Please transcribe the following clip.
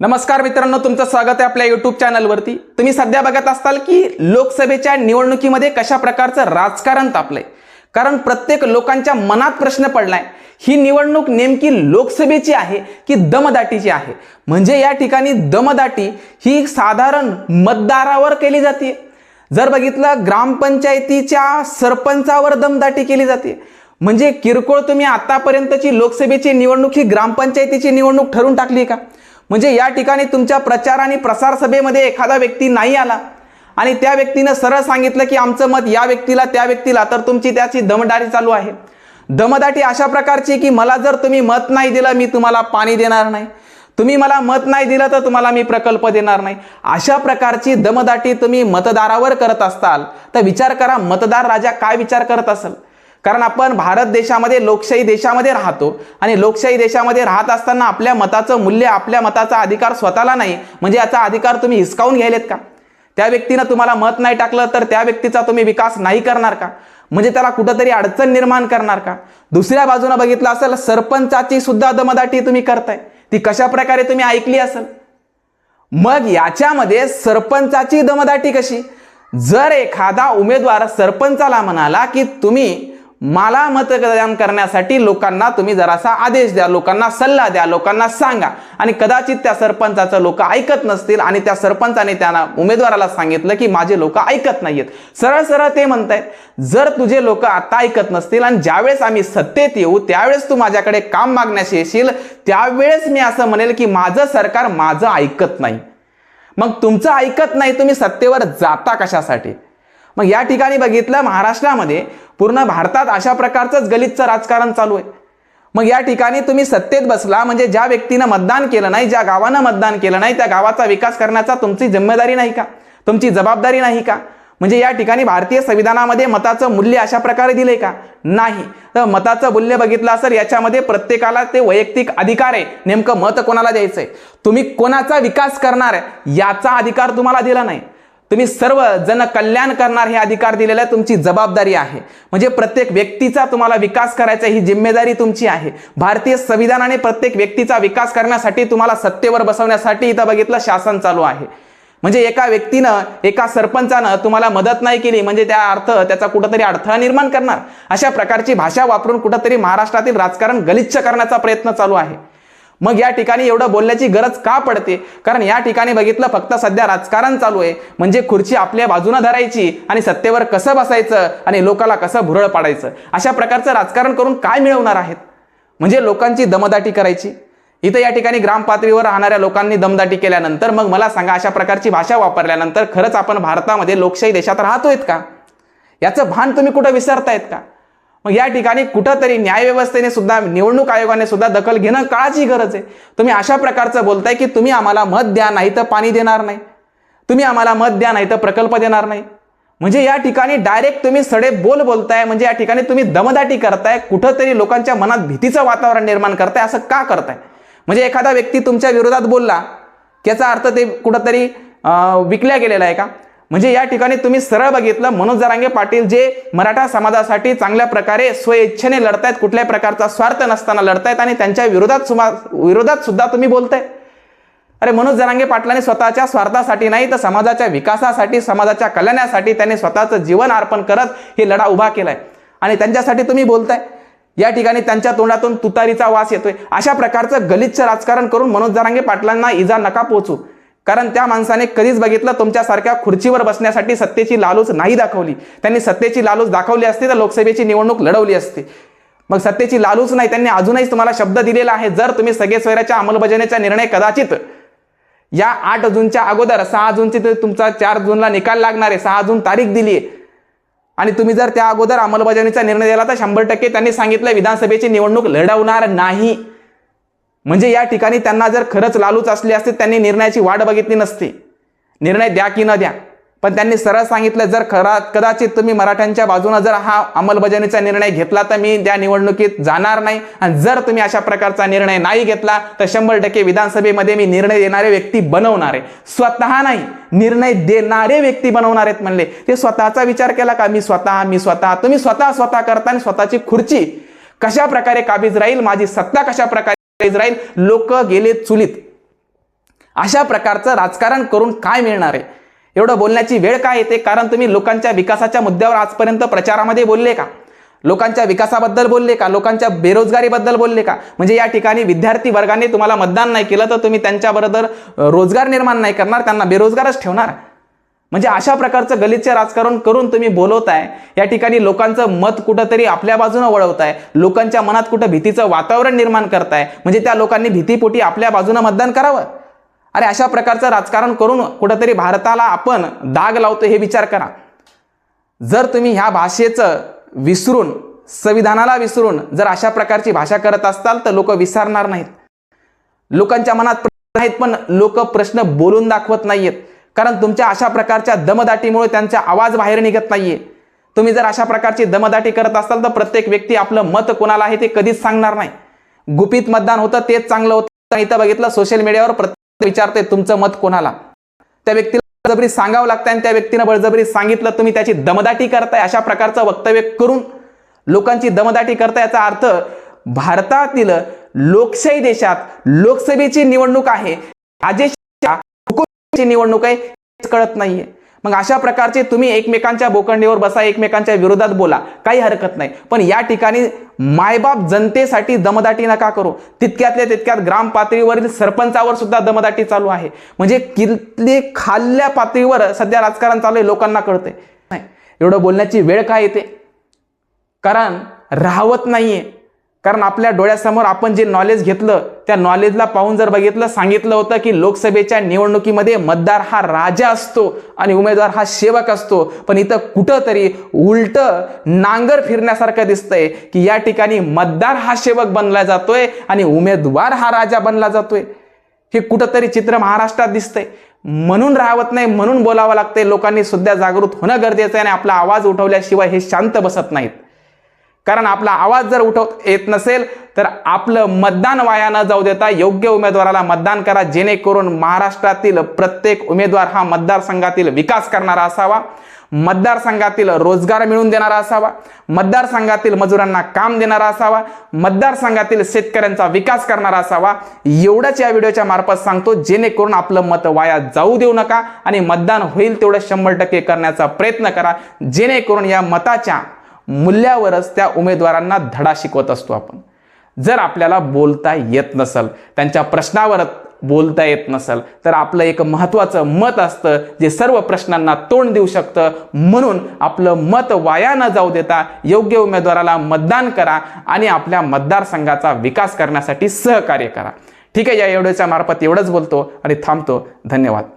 नमस्कार मित्रांनो तुमचं स्वागत आहे आपल्या युट्यूब चॅनलवरती तुम्ही सध्या बघत असताल की लोकसभेच्या निवडणुकीमध्ये कशा प्रकारचं राजकारण तापलंय? कारण प्रत्येक लोकांच्या मनात प्रश्न पडलाय ही निवडणूक नेमकी लोकसभेची आहे की दमदाटीची आहे? म्हणजे या ठिकाणी दमदाटी ही साधारण मतदारावर केली जाते. जर बघितलं ग्रामपंचायतीच्या सरपंचावर दमदाटी केली जाते. म्हणजे किरकोळ तुम्ही आतापर्यंतची लोकसभेची निवडणूक ही ग्रामपंचायतीची निवडणूक ठरवून टाकली का? म्हणजे या ठिकाणी तुमच्या प्रचार आणि प्रसार सभेमध्ये एखादा व्यक्ती नाही आला आणि त्या व्यक्तीनं सरळ सांगितलं की आमचं मत या व्यक्तीला त्या व्यक्तीला तर तुमची त्याची दमदाटी चालू आहे. दमदाटी अशा प्रकारची की मला जर तुम्ही मत नाही दिलं मी तुम्हाला पाणी देणार नाही. तुम्ही मला मत नाही दिलं तर तुम्हाला मी प्रकल्प देणार नाही. अशा प्रकारची दमदाटी तुम्ही मतदारावर करत असताल तर विचार करा मतदार राजा काय विचार करत असेल? कारण आपण भारत देशामध्ये लोकशाही देशामध्ये राहतो. आणि लोकशाही देशामध्ये राहत असताना आपल्या मताचं मूल्य आपल्या मताचा अधिकार स्वतःला नाही. म्हणजे याचा अधिकार तुम्ही हिसकावून घ्यायलेत का? त्या व्यक्तीनं तुम्हाला मत नाही टाकलं तर त्या व्यक्तीचा तुम्ही विकास नाही करणार का? म्हणजे त्याला कुठंतरी अडचण निर्माण करणार का? दुसऱ्या बाजूनं बघितलं असेल सरपंचाची सुद्धा दमदाटी तुम्ही करताय. ती कशा प्रकारे तुम्ही ऐकली असेल? मग याच्यामध्ये सरपंचाची दमदाटी कशी? जर एखादा उमेदवार सरपंचाला म्हणाला की तुम्ही मला मतदान करण्यासाठी लोकांना तुम्ही जरासा आदेश द्या लोकांना सल्ला द्या लोकांना सांगा. आणि कदाचित त्या सरपंचाचं लोक ऐकत नसतील आणि त्या सरपंचाने त्यांना उमेदवाराला सांगितलं की माझे लोक ऐकत नाहीयेत. सरळ सरळ ते म्हणतायत जर तुझे लोक आता ऐकत नसतील आणि ज्यावेळेस आम्ही सत्तेत येऊ त्यावेळेस तू माझ्याकडे काम मागण्यास येशील त्यावेळेस मी असं म्हणेल की माझं सरकार माझं ऐकत नाही. मग तुमचं ऐकत नाही तुम्ही सत्तेवर जाता कशासाठी? मग या ठिकाणी बघितलं महाराष्ट्रामध्ये पूर्ण भारतात अशा प्रकारचंच गलितचं राजकारण चालू आहे. मग या ठिकाणी तुम्ही सत्तेत बसला म्हणजे ज्या व्यक्तीनं मतदान केलं नाही ज्या गावानं मतदान केलं नाही त्या गावाचा विकास करण्याचा तुमची जिम्मेदारी नाही का? तुमची जबाबदारी नाही का? म्हणजे या ठिकाणी भारतीय संविधानामध्ये मताचं मूल्य अशा प्रकारे दिले का? नाही. तर मताचं मूल्य बघितलं असेल याच्यामध्ये प्रत्येकाला ते वैयक्तिक अधिकार आहे. नेमकं मत कोणाला द्यायचंय? तुम्ही कोणाचा विकास करणार आहे? याचा अधिकार तुम्हाला दिला नाही. तुम्ही सर्व जन कल्याण करणार हे अधिकार दिलेला तुमची जबाबदारी आहे. म्हणजे प्रत्येक व्यक्तीचा तुम्हाला विकास करायचा ही जिम्मेदारी तुमची आहे. भारतीय संविधानाने प्रत्येक व्यक्तीचा विकास करण्यासाठी तुम्हाला सत्तेवर बसवण्यासाठी इथं बघितलं शासन चालू आहे. म्हणजे एका व्यक्तीनं एका सरपंचानं तुम्हाला मदत नाही केली म्हणजे त्या अर्थ त्याचा कुठंतरी अडथळा निर्माण करणार. अशा प्रकारची भाषा वापरून कुठंतरी महाराष्ट्रातील राजकारण गलिच्छ करण्याचा प्रयत्न चालू आहे. मग या ठिकाणी एवढं बोलण्याची गरज का पडते? कारण या ठिकाणी बघितलं फक्त सध्या राजकारण चालू आहे. म्हणजे खुर्ची आपल्या बाजूनं धरायची आणि सत्तेवर कसं बसायचं आणि लोकाला कसं भुरळ पाडायचं? अशा प्रकारचं राजकारण करून काय मिळवणार आहेत? म्हणजे लोकांची दमदाटी करायची. इथं या ठिकाणी ग्राम पातळीवर राहणाऱ्या लोकांनी दमदाटी केल्यानंतर मग मला सांगा अशा प्रकारची भाषा वापरल्यानंतर खरंच आपण भारतामध्ये लोकशाही देशात राहतोयत का? याचं भान तुम्ही कुठं विसरतायत का? मग या ठिकाणी कुठंतरी न्यायव्यवस्थेने सुद्धा निवडणूक आयोगाने सुद्धा दखल घेणं काळाची गरज आहे. तुम्ही अशा प्रकारचं बोलताय की तुम्ही आम्हाला मत द्या नाही तर पाणी देणार नाही. तुम्ही आम्हाला मत द्या नाही तर प्रकल्प देणार नाही. म्हणजे या ठिकाणी डायरेक्ट तुम्ही सडे बोल बोलताय म्हणजे या ठिकाणी तुम्ही दमदाटी करताय कुठंतरी लोकांच्या मनात भीतीचं वातावरण निर्माण करताय असं का करताय? म्हणजे एखादा व्यक्ती तुमच्या विरोधात बोलला याचा अर्थ ते कुठंतरी विकल्या गेलेला आहे का? म्हणजे या ठिकाणी तुम्ही सरळ बघितलं मनोज जरांगे पाटील जे मराठा समाजासाठी चांगल्या प्रकारे स्वइच्छेने लढतायत कुठल्याही प्रकारचा स्वार्थ नसताना लढतायत आणि त्यांच्या विरोधात सुमा विरोधात सुद्धा तुम्ही बोलताय. अरे मनोज जरांगे पाटलांनी स्वतःच्या स्वार्थासाठी नाही तर समाजाच्या विकासासाठी समाजाच्या कल्याणासाठी त्यांनी स्वतःचं जीवन अर्पण करत हे लढा उभा केलाय. आणि त्यांच्यासाठी तुम्ही बोलताय. या ठिकाणी त्यांच्या तोंडातून तुतारीचा वास येतोय. अशा प्रकारचं गलिच्छ राजकारण करून मनोज जरांगे पाटलांना इजा नका पोचू कारण त्या माणसाने कधीच बघितलं तुमच्यासारख्या खुर्चीवर बसण्यासाठी सत्तेची लालूच नाही दाखवली. त्यांनी सत्तेची लालूच दाखवली असती तर लोकसभेची निवडणूक लढवली असती. मग सत्तेची लालूच नाही त्यांनी अजूनही तुम्हाला शब्द दिलेला आहे जर तुम्ही सगळे स्वैराच्या अंमलबजावणीचा निर्णय कदाचित या आठ जूनच्या अगोदर सहा जूनची तुमचा चार जूनला निकाल लागणार आहे सहा जून तारीख दिली आहे. आणि तुम्ही जर त्या अगोदर अंमलबजावणीचा निर्णय दिला तर शंभर टक्के त्यांनी सांगितलं विधानसभेची निवडणूक लढवणार नाही. म्हणजे या ठिकाणी त्यांना जर खरंच लालूच असली असते त्यांनी निर्णयाची वाट बघितली नसती. निर्णय द्या की न द्या. पण त्यांनी सरळ सांगितलं जर खरा कदाचित तुम्ही मराठ्यांच्या बाजूनं जर हा अंमलबजावणीचा निर्णय घेतला तर मी त्या निवडणुकीत जाणार नाही. आणि जर तुम्ही अशा प्रकारचा निर्णय नाही घेतला तर शंभर टक्के विधानसभेमध्ये मी निर्णय देणारे व्यक्ती बनवणार आहे. स्वतः नाही निर्णय देणारे व्यक्ती बनवणार आहेत म्हणले. ते स्वतःचा विचार केला का? मी स्वतः मी स्वतः. तुम्ही स्वतः स्वतः करता आणि स्वतःची खुर्ची कशा प्रकारे काबीज राहील? माझी सत्ता कशा प्रकारे राहील लोक गेले चुलीत. अशा प्रकारचं राजकारण करून काय मिळणार आहे? एवढं बोलण्याची वेळ काय येते? कारण तुम्ही लोकांच्या विकासाच्या मुद्द्यावर आजपर्यंत प्रचारामध्ये बोलले का? लोकांच्या विकासाबद्दल बोलले का? लोकांच्या बेरोजगारीबद्दल बोलले का? म्हणजे या ठिकाणी विद्यार्थी वर्गाने तुम्हाला मतदान नाही केलं तर तुम्ही त्यांच्याबरोबर रोजगार निर्माण नाही करणार त्यांना बेरोजगारच ठेवणार? म्हणजे अशा प्रकारचं गलिच्छ राजकारण करून तुम्ही बोलवताय या ठिकाणी लोकांचं मत कुठंतरी आपल्या बाजूनं वळवताय लोकांच्या मनात कुठं भीतीचं वातावरण निर्माण करताय म्हणजे त्या लोकांनी भीतीपोटी आपल्या बाजूनं मतदान करावं? अरे अशा प्रकारचं राजकारण करून कुठंतरी भारताला आपण दाग लावतो हे विचार करा. जर तुम्ही ह्या भाषेचं विसरून संविधानाला विसरून जर अशा प्रकारची भाषा करत असताल तर लोक विसरणार नाहीत. लोकांच्या मनात प्रश्न आहेत पण लोक प्रश्न बोलून दाखवत नाहीयेत. कारण तुमच्या अशा प्रकारच्या दमदाटीमुळे त्यांचा आवाज बाहेर निघत नाहीये. तुम्ही जर अशा प्रकारची दमदाटी करत असाल तर प्रत्येक व्यक्ती आपलं मत कोणाला आहे ते कधीच सांगणार नाही. गुपित मतदान होतं तेच चांगलं होतं. इथं बघितलं सोशल मीडियावर प्रत्येक विचारते तुमचं मत कोणाला? त्या व्यक्तीला बळजबरी सांगावं लागतं आणि त्या व्यक्तीनं बळजबरी सांगितलं तुम्ही त्याची दमदाटी करताय अशा प्रकारचं वक्तव्य करून लोकांची दमदाटी करताय याचा अर्थ भारतातील लोकशाही देशात लोकसभेची निवडणूक आहे. राजेशाही निवडणूक आहे हेच कळत नाहीये. मग अशा प्रकारचे तुम्ही एकमेकांच्या बोकंडीवर बसा एकमेकांच्या विरोधात बोला काही हरकत नाही. पण या ठिकाणी मायबाप जनतेसाठी दमदाटी नका करू. तितक्यातल्या तितक्यात ग्राम पातळीवरील सरपंचावर सुद्धा दमदाटी चालू आहे. म्हणजे किल्ले खाल्ल्या पातळीवर सध्या राजकारण चालू आहे लोकांना कळतंय. नाही एवढं बोलण्याची वेळ काय येते? कारण राहवत नाहीये. कारण आपल्या डोळ्यासमोर आपण जे नॉलेज घेतलं त्या नॉलेजला पाहून जर बघितलं सांगितलं होतं की लोकसभेच्या निवडणुकीमध्ये मतदार हा राजा असतो आणि उमेदवार हा सेवक असतो पण इथं कुठंतरी उलट नांगर फिरण्यासारखं दिसतंय की या ठिकाणी मतदार हा सेवक बनला जातोय आणि उमेदवार हा राजा बनला जातोय. हे कुठंतरी चित्र महाराष्ट्रात दिसतंय. म्हणून राहत नाही म्हणून बोलावं लागतंय. लोकांनी सुद्धा जागृत होणं गरजेचं आहे आणि आपला आवाज उठवल्याशिवाय हे शांत बसत नाहीत. कारण आपला आवाज जर उठवत येत नसेल तर आपलं मतदान वाया न जाऊ देता. योग्य उमेदवाराला मतदान करा जेणेकरून महाराष्ट्रातील प्रत्येक उमेदवार हा मतदारसंघातील विकास करणारा असावा. मतदारसंघातील रोजगार मिळवून देणारा असावा. मतदारसंघातील मजुरांना काम देणारा असावा. मतदारसंघातील शेतकऱ्यांचा विकास करणारा असावा. एवढंच या व्हिडिओच्या मार्फत सांगतो जेणेकरून आपलं मत वाया जाऊ देऊ नका आणि मतदान होईल तेवढं शंभर टक्के करण्याचा प्रयत्न करा. जेणेकरून या मताच्या मूल्यावरच त्या उमेदवारांना धडा शिकवत असतो आपण. जर आपल्याला बोलता येत नसल त्यांच्या प्रश्नावर बोलता येत नसल तर आपलं एक महत्त्वाचं मत असतं जे सर्व प्रश्नांना तोंड देऊ शकतं. म्हणून आपलं मत वाया न जाऊ देता योग्य उमेदवाराला मतदान करा आणि आपल्या मतदारसंघाचा विकास करण्यासाठी सहकार्य करा. ठीक आहे या एवढ्याच्या मार्फत एवढंच बोलतो आणि थांबतो. धन्यवाद.